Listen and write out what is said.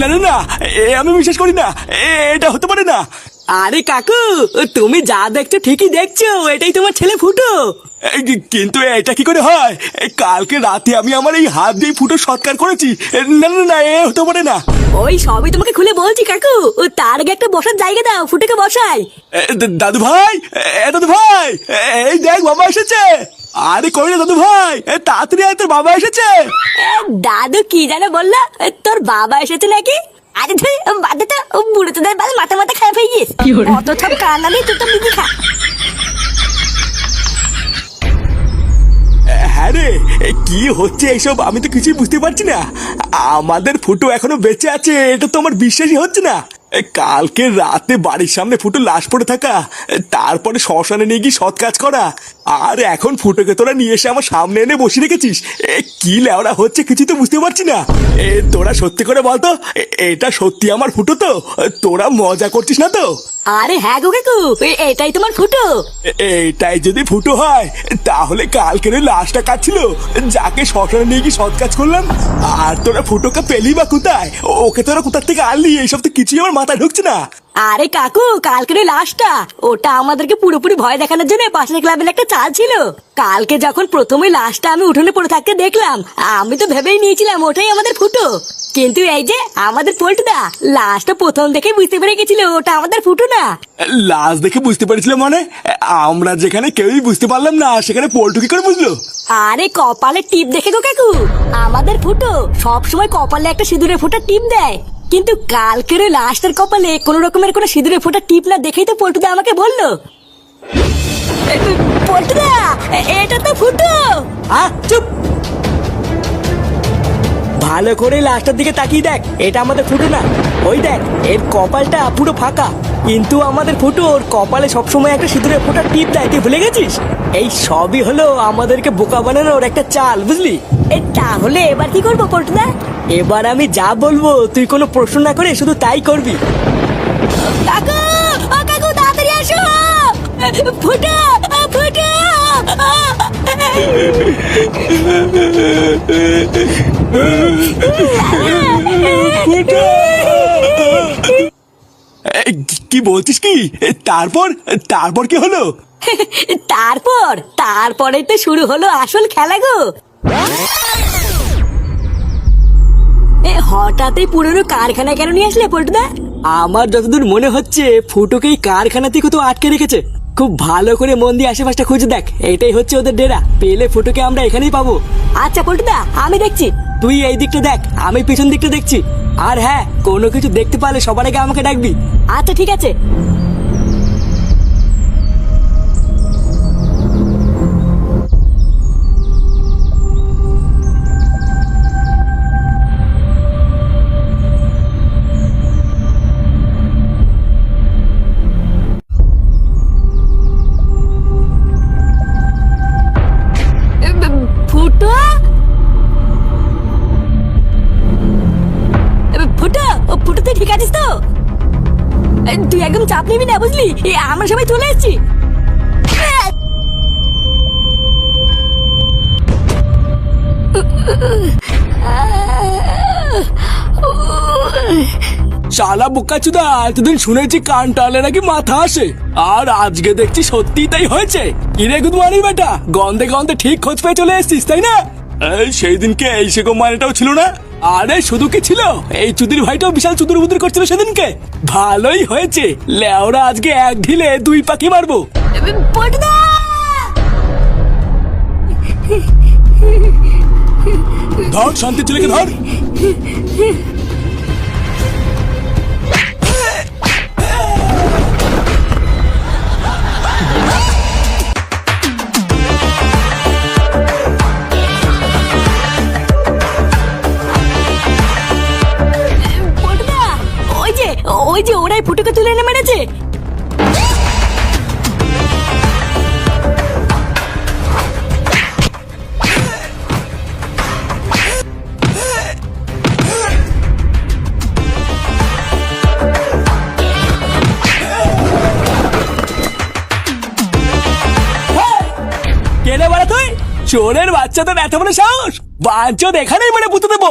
না না না এ আমি বিশ্বাস করি না। এ, এটা হতে পারে না। আরে কাকু তুমি যা দেখছ ঠিকই দেখছ এটাই তোমার ছেলে ফুটো। কিন্তু এটা কি করে হয়? কালকে রাতে আমি আমার এই হাত দিয়ে ফুটো সৎকার করেছি। না না না এ হতে পারে না। ওই সবই তোমাকে খুলে বলছি কাকু তার আগে একটা বসার জায়গা দাও ফুটোকে বসাই। দাদু ভাই দাদু ভাই এই দেখ বাবা এসেছে। আরে কই না দাদু ভাই? এ, তাড়াতাড়ি আয় তোর বাবা এসেছে। দাদু কি জানো বলল? তোর বাবা এসেছে নাকি? আরে ধুই বাদে তো ও বুড়ো তোদের বাল মাথা মাথা খারাপ হয়ে গিয়েছে। অত সব কান্নালি তুই তো বিধি খা হ্যাঁ রে কি হচ্ছে এইসব আমি তো কিছুই বুঝতে পারছি না। আমাদের ফুটো এখনও বেঁচে আছে এটা তো আমার বিশ্বাসই হচ্ছে না। কালকে রাতে বাড়ির সামনে ফুটো লাশ পড়ে থাকা তারপরে শ্মশানে নিয়ে গিয়ে সৎ কাজ করা আর এখন ফুটোকে তোরা নিয়ে এসে আমার সামনে এনে বসিয়ে রেখেছিস। এ, কি লেওড়া হচ্ছে কিছু তো বুঝতে পারছি না। এ তোরা সত্যি করে বলতো এটা সত্যি আমার ফুটো তো তোরা মজা করছিস না তো? আরে হ্যাঁ গো কাকু এটাই তোমার ফুটো। এটাই যদি ফুটো হয় তাহলে কালকের লাশটা কাটছিল যাকে শ্মশানে নিয়ে গিয়ে সৎ কাজ করলাম আর তোরা ফুটোকে পেলি বা কোথায়? ওকে তোরা কোথার থেকে আনলি? এইসব তো কিছুই আমার মাথায় ঢুকছে না? আরে কাকু কালকের ওই লাশটা। ওটা আমাদেরকে পুরোপুরি ভয় দেখানোর জন্য পাশের ক্লাবের একটা চাল ছিল। কালকে যখন প্রথমে লাশটা আমি উঠোনে পড়ে থাকতে দেখলাম আমি তো ভেবেই নিয়েছিলাম ওটাই আমাদের ফুটো। কিন্তু এই যে আমাদের পল্টুদা লাশটা প্রথম দেখে বুঝতে পেরে গেছিল ওটা আমাদের ফুটো না। লাশ দেখে বুঝতে পেরেছিলাম মানে? আমরা যেখানে কেউই বুঝতে পারলাম না সেখানে পল্টু কি করে বুঝলো? আরে কপালে টিপ দেখে গো কাকু। আমাদের ফুটো সব সময় কপালে একটা সিঁদুরে ফোটা টিপ দেয়। কিন্তু কালকের ওই লাশটার কপালে কোন রকমের কোনো সিঁদুরে ফোটা টিপ না দেখেই তো পল্টুদা আমাকে বলল। পল্টুদা, এটা তো ফুটো। আহ, চুপ। ভালো করে লাস্টের দিকে তাকিয়ে দেখ, এটা আমাদের ফুটো না। ওই দেখ, এর কপালটা পুরো ফাঁকা। কিন্তু আমাদের ফুটো, ওর কপালে সবসময় একটা সিঁদুরে ফোটা টিপ দেয়, তুই ভুলে গেছিস? এই সবই হলো আমাদেরকে বোকা বানানোর একটা চাল, বুঝলি? এ, তাহলে এবার কি করব পল্টুদা? এবার আমি যা বলব তুই কোনো প্রশ্ন না করে শুধু তাই করবি। কাকু ও কাকু তাড়াতাড়ি আসো। ফুটো ফুটো। এ, কি- কি বলছিস কি? এ, তারপর? তারপর কি হলো? তারপর? তারপরে তো শুরু হলো আসল খেলা গো। এ হঠাৎই পুরনো কারখানা কেন নিয়ে আসলে পল্টুদা? আমার যতদূর মনে হচ্ছে ফুটোকে এই কারখানাতে কোথাও আটকে রেখেছে। খুব ভালো করে মন দিয়ে আশেপাশটা খুঁজে দেখ এটাই হচ্ছে ওদের ডেরা। পেলে ফুটোকে আমরা এখানেই পাবো। আচ্ছা পল্টুদা আমি দেখছি। তুই এই দিকটা দেখ আমি পিছন দিকটা দেখছি। আর হ্যাঁ কোনো কিছু দেখতে পারলে সবার আগে আমাকে ডাকবি। আচ্ছা ঠিক আছে। চাপ নিবি না বুঝলি এ, আমরা সবাই চলে এসেছি। শালা বোকাচুদা এতদিন শুনেছি কান টালে নাকি মাথা আসে। আর আজকে দেখছি সত্যি তাই হয়েছে। কিরে গুদমানি বেটা। গন্ধে গন্ধে ঠিক খোঁজ পেয়ে চলে এসেছিস তাই না? এই সেই দিনকে এই সেগো মানেটাও ছিল না? আরে, শুধু কি ছিল? এই চুদির ভাইটাও বিশাল চুদুর বুদুর করছিল সেদিনকে। ভালোই হয়েছে। লেওরা আজকে এক ঢিলে দুই পাখি মারবো। ধর, শান্তি ছেলেকে ধর। ওই যে ওরাই ফুটোকে তুলে এনে মেরেছে? তুই? চোরের বাচ্চা তোর এত বড় সাহস। বাঞ্চ এখানেই মানে পুঁতে দেবো।